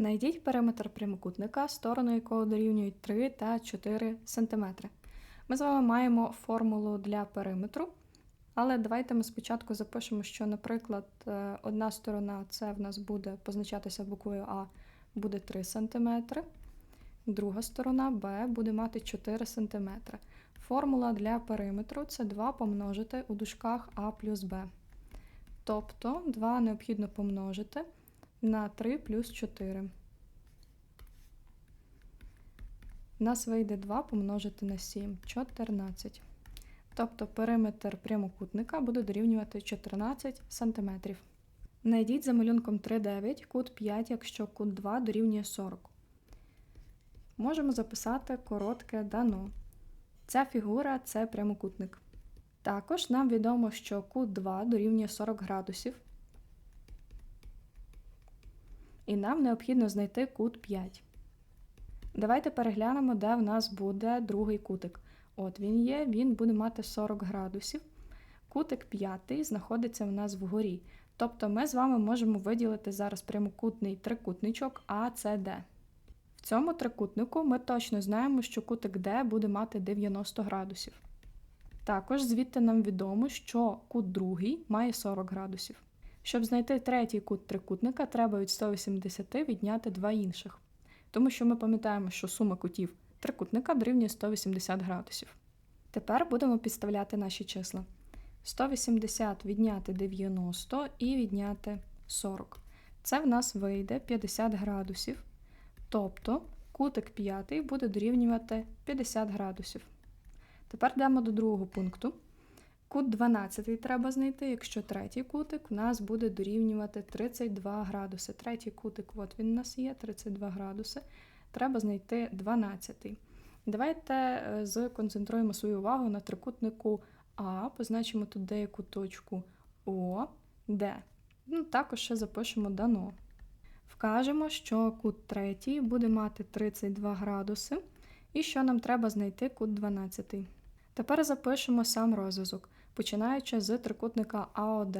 Найдіть периметр прямокутника, сторони якого дорівнюють 3 та 4 см. Ми з вами маємо формулу для периметру, але давайте ми спочатку запишемо, що, наприклад, е, одна сторона це в нас буде позначатися буквою А, буде 3 см, друга сторона Б буде мати 4 см. Формула для периметру це 2 помножити у дужках А плюс Б. Тобто 2 необхідно помножити на 3 плюс 4. У нас вийде 2 помножити на 7 14. Тобто периметр прямокутника буде дорівнювати 14 см. Найдіть за малюнком 3,9 кут 5, якщо кут 2 дорівнює 40. Можемо записати коротке дано. Ця фігура це прямокутник. Також нам відомо, що кут 2 дорівнює 40 градусів. І нам необхідно знайти кут 5. Давайте переглянемо, де в нас буде другий кутик. От він є, він буде мати 40 градусів. Кутик 5 знаходиться в нас вгорі. Тобто ми з вами можемо виділити зараз прямокутний трикутничок ACD. В цьому трикутнику ми точно знаємо, що кутик D буде мати 90 градусів. Також звідти нам відомо, що кут другий має 40 градусів. Щоб знайти третій кут трикутника, треба від 180 відняти два інших. Тому що ми пам'ятаємо, що сума кутів трикутника дорівнює 180 градусів. Тепер будемо підставляти наші числа. 180 відняти 90 і відняти 40. Це в нас вийде 50 градусів. Тобто кутик 5 буде дорівнювати 50 градусів. Тепер йдемо до другого пункту. Кут 12 треба знайти, якщо третій кутик у нас буде дорівнювати 32 градуси. Третій кутик, от він у нас є, 32 градуси. Треба знайти 12. Давайте сконцентруємо свою увагу на трикутнику А, позначимо тут деяку точку О, Д. Ну, Також ще запишемо дано. Вкажемо, що кут третій буде мати 32 градуси, і що нам треба знайти кут 12. Тепер запишемо сам розв'язок, починаючи з трикутника АОД.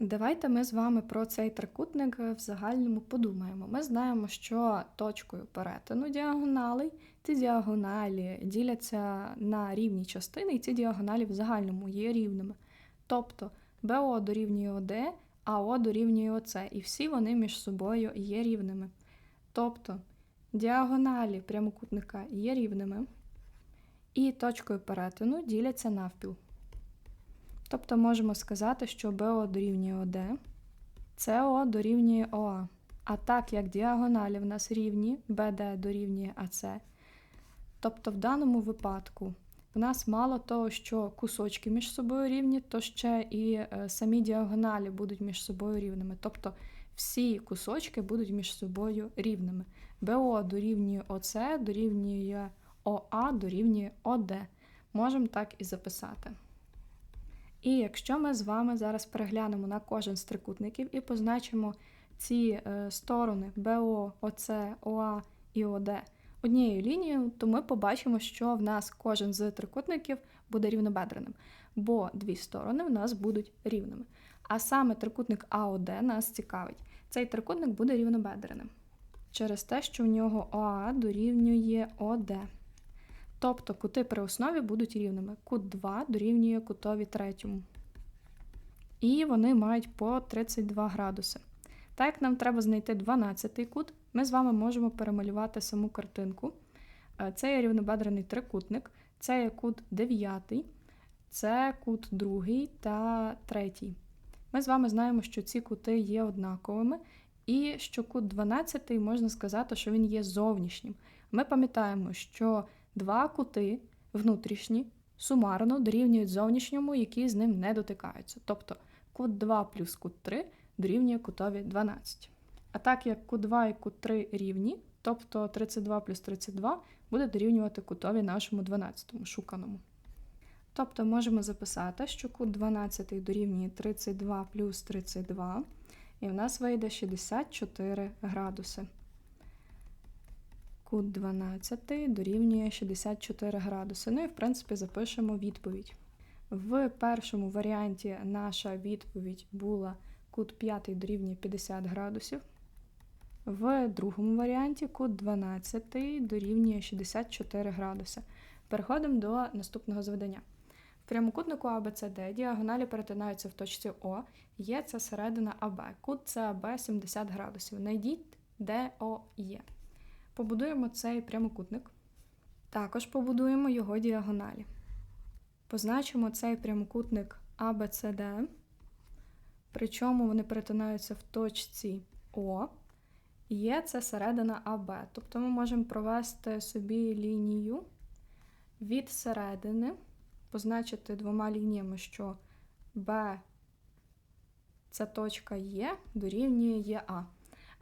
Давайте ми з вами про цей трикутник в загальному подумаємо. Ми знаємо, що точкою перетину діагоналей ці діагоналі діляться на рівні частини, і ці діагоналі в загальному є рівними. Тобто БО дорівнює ОД, АО дорівнює ОЦ, і всі вони між собою є рівними. Тобто діагоналі прямокутника є рівними і точкою перетину діляться навпіл. Тобто можемо сказати, що БО дорівнює ОД, СО дорівнює ОА. А так як діагоналі в нас рівні, БД дорівнює АС, тобто в даному випадку в нас мало того, що кусочки між собою рівні, то ще і е, самі діагоналі будуть між собою рівними. Тобто всі кусочки будуть між собою рівними. БО дорівнює ОС, дорівнює ОА дорівнює ОД. Можемо так і записати. І якщо ми з вами зараз переглянемо на кожен з трикутників і позначимо ці е, сторони БО, ОЦ, ОА і ОД однією лінією, то ми побачимо, що в нас кожен з трикутників буде рівнобедреним, бо дві сторони в нас будуть рівними. А саме трикутник АОД нас цікавить. Цей трикутник буде рівнобедреним через те, що в нього ОА дорівнює ОД. Тобто кути при основі будуть рівними. Кут 2 дорівнює кутові третьому. І вони мають по 32 градуси. Так як нам треба знайти 12 кут, ми з вами можемо перемалювати саму картинку. Е, це є рівнобедрений трикутник, це є кут 9, це кут 2 та 3. Ми з вами знаємо, що ці кути є однаковими, і що кут 12 можна сказати, що він є зовнішнім. Ми пам'ятаємо, що два кути внутрішні сумарно дорівнюють зовнішньому, які з ним не дотикаються. Тобто кут 2 плюс кут 3 дорівнює кутові 12. А так як кут 2 і кут 3 рівні, тобто 32 плюс 32 буде дорівнювати кутові нашому 12-му шуканому. Тобто можемо записати, що кут 12 дорівнює 32 плюс 32, і в нас вийде 64 градуси. Кут 12 дорівнює 64 градуси. Ну і, в принципі, запишемо відповідь. В першому варіанті наша відповідь була кут 5 дорівнює 50 градусів. В другому варіанті кут 12 дорівнює 64 градуси. Переходимо до наступного завдання. В прямокутнику ABCD діагоналі перетинаються в точці О, є це середина АБ. Кут САБ 70 градусів. Найдіть, де О є. Побудуємо цей прямокутник. Також побудуємо його діагоналі. Позначимо цей прямокутник ABCD, причому вони перетинаються в точці О. Є це середина АБ. Тобто ми можемо провести собі лінію від середини, позначити двома лініями, що Б це точка Є дорівнює ЄА.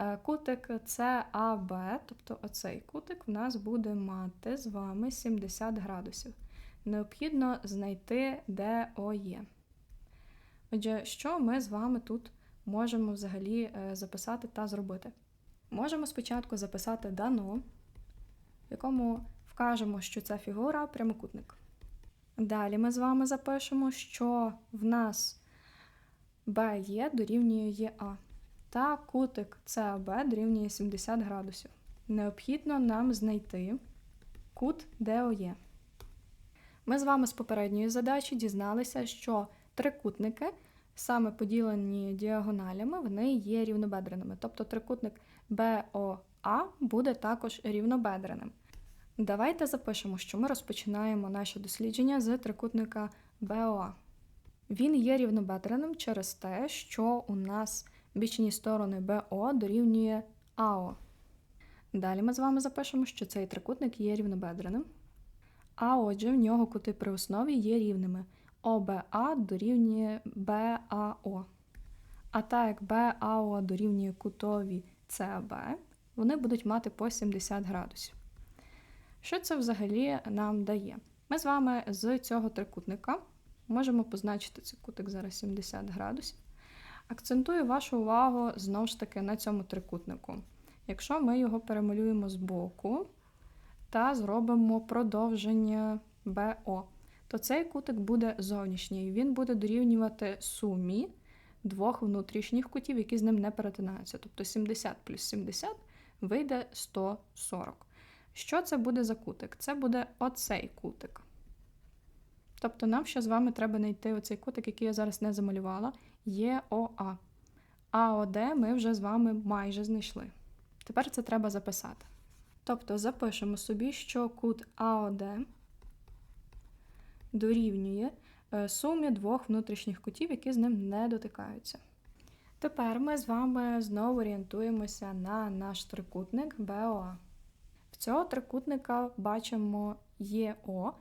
Е, Кутик САБ, тобто оцей кутик, в нас буде мати з вами 70 градусів. Необхідно знайти, де О є. Отже, що ми з вами тут можемо взагалі е, записати та зробити? Можемо спочатку записати дано, в якому вкажемо, що ця фігура прямокутник. Далі ми з вами запишемо, що в нас BE дорівнює ЄА та кутик САБ дорівнює 70 градусів. Необхідно нам знайти кут ДОЄ. Ми з вами з попередньої задачі дізналися, що трикутники, саме поділені діагоналями, вони є рівнобедреними. Тобто трикутник БОА буде також рівнобедреним. Давайте запишемо, що ми розпочинаємо наше дослідження з трикутника БОА. Він є рівнобедреним через те, що у нас бічні сторони БО дорівнює АО. Далі ми з вами запишемо, що цей трикутник є рівнобедреним. А отже, в нього кути при основі є рівними. ОБА дорівнює БАО. А так як БАО дорівнює кутові САБ, вони будуть мати по 70 градусів. Що це взагалі нам дає? Ми з вами з цього трикутника можемо позначити цей кутик зараз 70 градусів. Акцентую вашу увагу знову ж таки на цьому трикутнику. Якщо ми його перемалюємо з боку та зробимо продовження БО, то цей кутик буде зовнішній. Він буде дорівнювати сумі двох внутрішніх кутів, які з ним не перетинаються. Тобто 70 плюс 70 вийде 140. Що це буде за кутик? Це буде оцей кутик. Тобто нам ще з вами треба знайти оцей кутик, який я зараз не замалювала, ЄОА. АОД ми вже з вами майже знайшли. Тепер це треба записати. Тобто запишемо собі, що кут АОД дорівнює е, сумі двох внутрішніх кутів, які з ним не дотикаються. Тепер ми з вами знову орієнтуємося на наш трикутник БОА. В цього трикутника бачимо ЄО.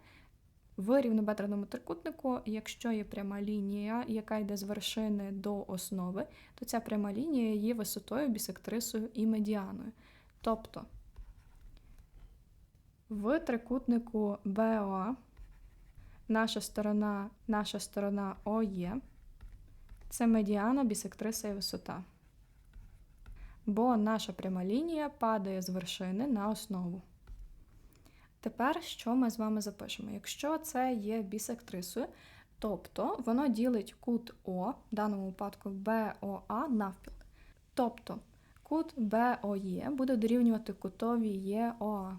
В рівнобедреному трикутнику, якщо є пряма лінія, яка йде з вершини до основи, то ця пряма лінія є висотою, бісектрисою і медіаною. Тобто в трикутнику БОА наша сторона наша сторона ОЄ це медіана, бісектриса і висота. Бо наша пряма лінія падає з вершини на основу. Тепер що ми з вами запишемо? Якщо це є бісектрисою, тобто воно ділить кут О, в даному випадку БОА навпіл. Тобто кут БОЄ буде дорівнювати кутові ЄОА.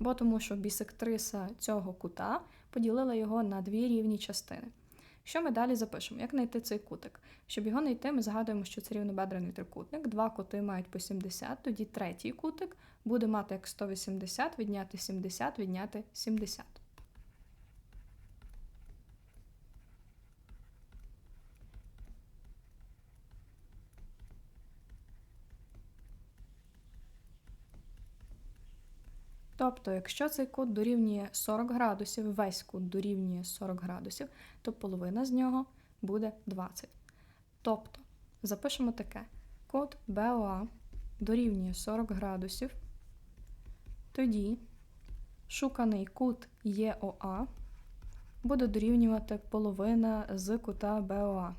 Бо тому що бісектриса цього кута поділила його на дві рівні частини. Що ми далі запишемо? Як знайти цей кутик? Щоб його знайти, ми згадуємо, що це рівнобедрений трикутник, два кути мають по 70, тоді третій кутик буде мати як 180, відняти 70, відняти 70. Тобто, якщо цей кут дорівнює 40 градусів, весь кут дорівнює 40 градусів, то половина з нього буде 20. Тобто, запишемо таке: кут БОА дорівнює 40 градусів, тоді шуканий кут ЄОА буде дорівнювати половина з кута БОА.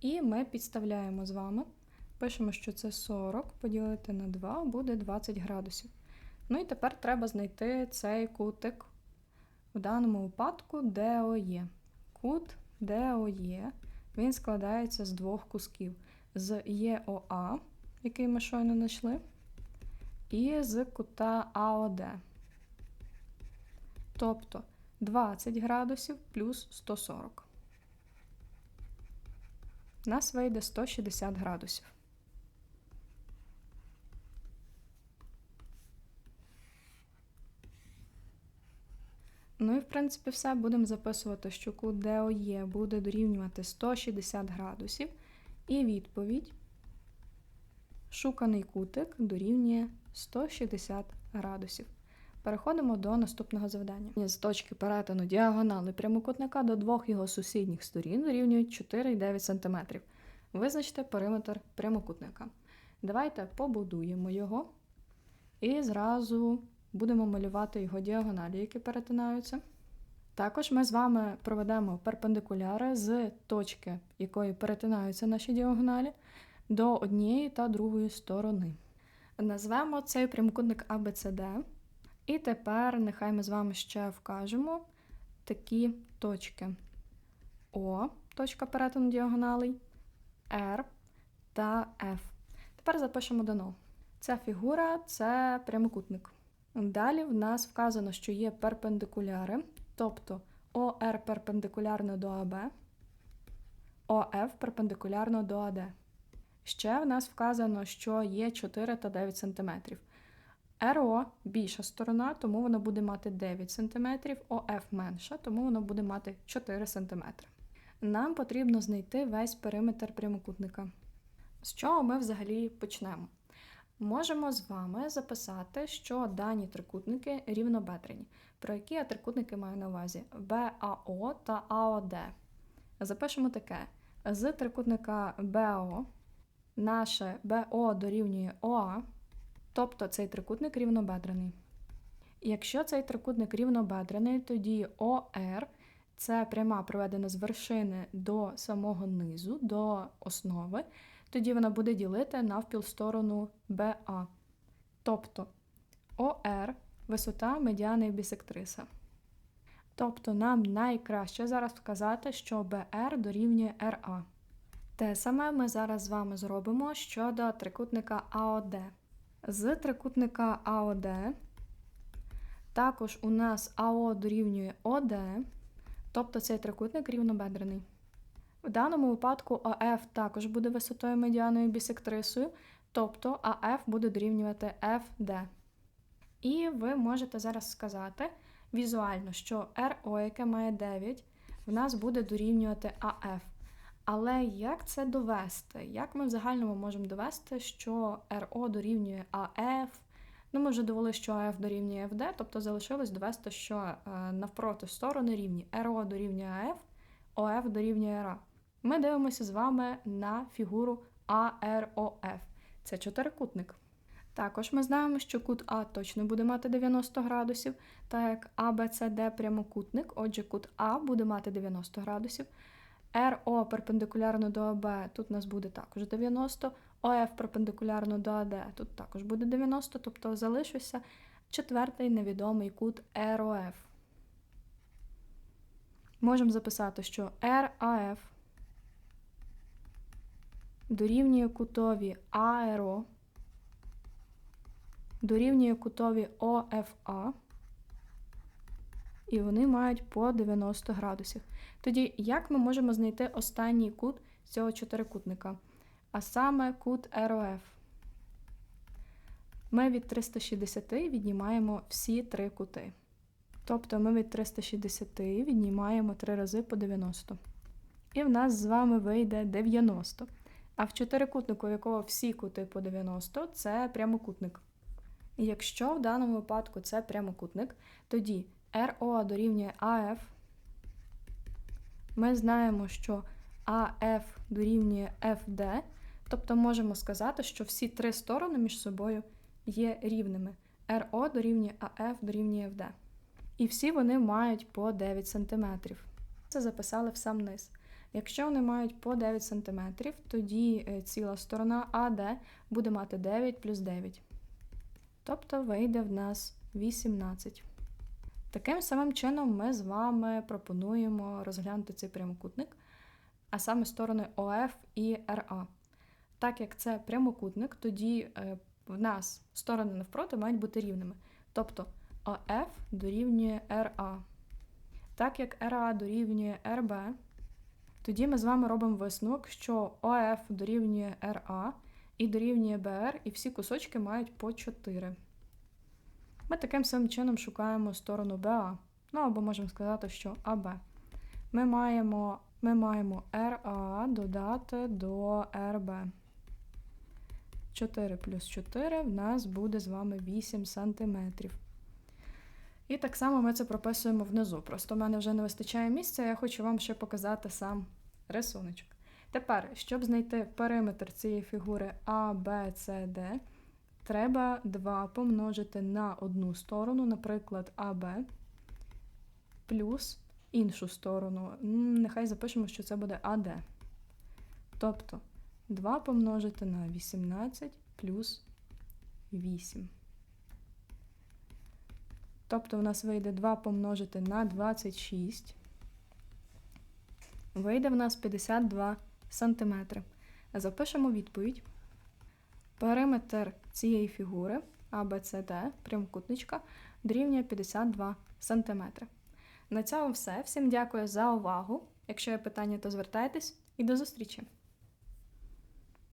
І ми підставляємо з вами. Пишемо, що це 40 поділити на 2 буде 20 градусів. Ну і тепер треба знайти цей кутик в даному випадку ДОЄ. Кут ДОЄ він складається з двох кусків. з ЄОА, який ми щойно знайшли, і з кута АОД. Тобто 20 градусів плюс 140. У нас вийде 160 градусів. Ну і в принципі все. Будемо записувати, що кут ДОЄ буде дорівнювати 160 градусів. І відповідь: шуканий кутик дорівнює 160 градусів. Переходимо до наступного завдання. З точки перетину діагонали прямокутника до двох його сусідніх сторін дорівнюють 4,9 см. Визначте периметр прямокутника. Давайте побудуємо його і зразу будемо малювати його діагоналі, які перетинаються. Також ми з вами проведемо перпендикуляри з точки, якої перетинаються наші діагоналі, до однієї та другої сторони. Назвемо цей прямокутник ABCD. І тепер нехай ми з вами ще вкажемо такі точки О, точка перетину діагоналей, R та F. Тепер запишемо дано. Ця фігура це прямокутник. Далі в нас вказано, що є перпендикуляри, тобто ОР перпендикулярно до АБ, ОФ перпендикулярно до АД. Ще в нас вказано, що є 4 та 9 см. РО більша сторона, тому воно буде мати 9 см, ОФ менша, тому воно буде мати 4 см. Нам потрібно знайти весь периметр прямокутника. З чого ми взагалі почнемо? Можемо з вами записати, що дані трикутники рівнобедрені. Про які я трикутники маю на увазі? БАО та АОД. Запишемо таке: з трикутника БАО наше БО дорівнює ОА. Тобто цей трикутник рівнобедрений. Якщо цей трикутник рівнобедрений, тоді ОР це пряма проведена з вершини до самого низу, до основи, тоді вона буде ділити навпіл сторону БА. Тобто ОР висота медіани бісектриса. Тобто нам найкраще зараз вказати, що БР дорівнює РА. Те саме ми зараз з вами зробимо щодо трикутника АОД. З трикутника АОД також у нас АО дорівнює ОД, тобто цей трикутник рівнобедрений. В даному випадку АФ також буде висотою медіаною бісектрисою, тобто АФ буде дорівнювати FD. І ви можете зараз сказати візуально, що РО, яке має 9, в нас буде дорівнювати АФ. Але як це довести? Як ми в загальному можемо довести, що РО дорівнює АФ? Ну, ми вже довели, що АФ дорівнює ФД, тобто залишилось довести, що е, навпроти сторони рівні РО дорівнює АФ, ОФ дорівнює РА. Ми дивимося з вами на фігуру АРОФ. Це чотирикутник. Також ми знаємо, що кут А точно буде мати 90 градусів, так як АБЦД прямокутник, отже, кут А буде мати 90 градусів. РО перпендикулярно до АБ, тут у нас буде також 90, ОФ перпендикулярно до АД, тут також буде 90, тобто залишився четвертий невідомий кут РОФ. Можемо записати, що РАФ дорівнює кутові АРО, дорівнює кутові ОФА, і вони мають по 90 градусів. Тоді, як ми можемо знайти останній кут цього чотирикутника? А саме кут РОФ. Ми від 360 віднімаємо всі три кути. Тобто ми від 360 віднімаємо 3 рази по 90. І в нас з вами вийде 90. А в чотирикутнику, якого всі кути по 90, це прямокутник. І якщо в даному випадку це прямокутник, тоді РО дорівнює АФ. Ми знаємо, що АФ дорівнює ФД, тобто можемо сказати, що всі три сторони між собою є рівними. РО дорівнює АФ дорівнює ФД. І всі вони мають по 9 см. Це записали в сам низ. Якщо вони мають по 9 см, тоді е, ціла сторона АД буде мати 9 плюс 9. Тобто вийде в нас 18. Таким самим чином ми з вами пропонуємо розглянути цей прямокутник, а саме сторони ОФ і РА. Так як це прямокутник, тоді е, в нас сторони навпроти мають бути рівними. Тобто ОФ дорівнює РА. Так як РА дорівнює РБ, тоді ми з вами робимо висновок, що ОФ дорівнює РА і дорівнює БР, і всі кусочки мають по 4. Ми таким самим чином шукаємо сторону БА. Ну або можемо сказати, що АБ. Ми маємо, ми маємо РА додати до РБ. 4 плюс 4 в нас буде з вами 8 сантиметрів. І так само ми це прописуємо внизу. Просто в мене вже не вистачає місця, я хочу вам ще показати сам рисуночок. Тепер, щоб знайти периметр цієї фігури А, Б, С, Д, треба 2 помножити на одну сторону, наприклад, АБ, плюс іншу сторону. Нехай запишемо, що це буде АД. Тобто 2 помножити на 18 плюс 8. Тобто в нас вийде 2 помножити на 26. Вийде в нас 52 сантиметри. Запишемо відповідь. Периметр цієї фігури ABCD, прямокутничка, дорівнює 52 сантиметри. На цьому все. Всім дякую за увагу. Якщо є питання, то звертайтесь і до зустрічі!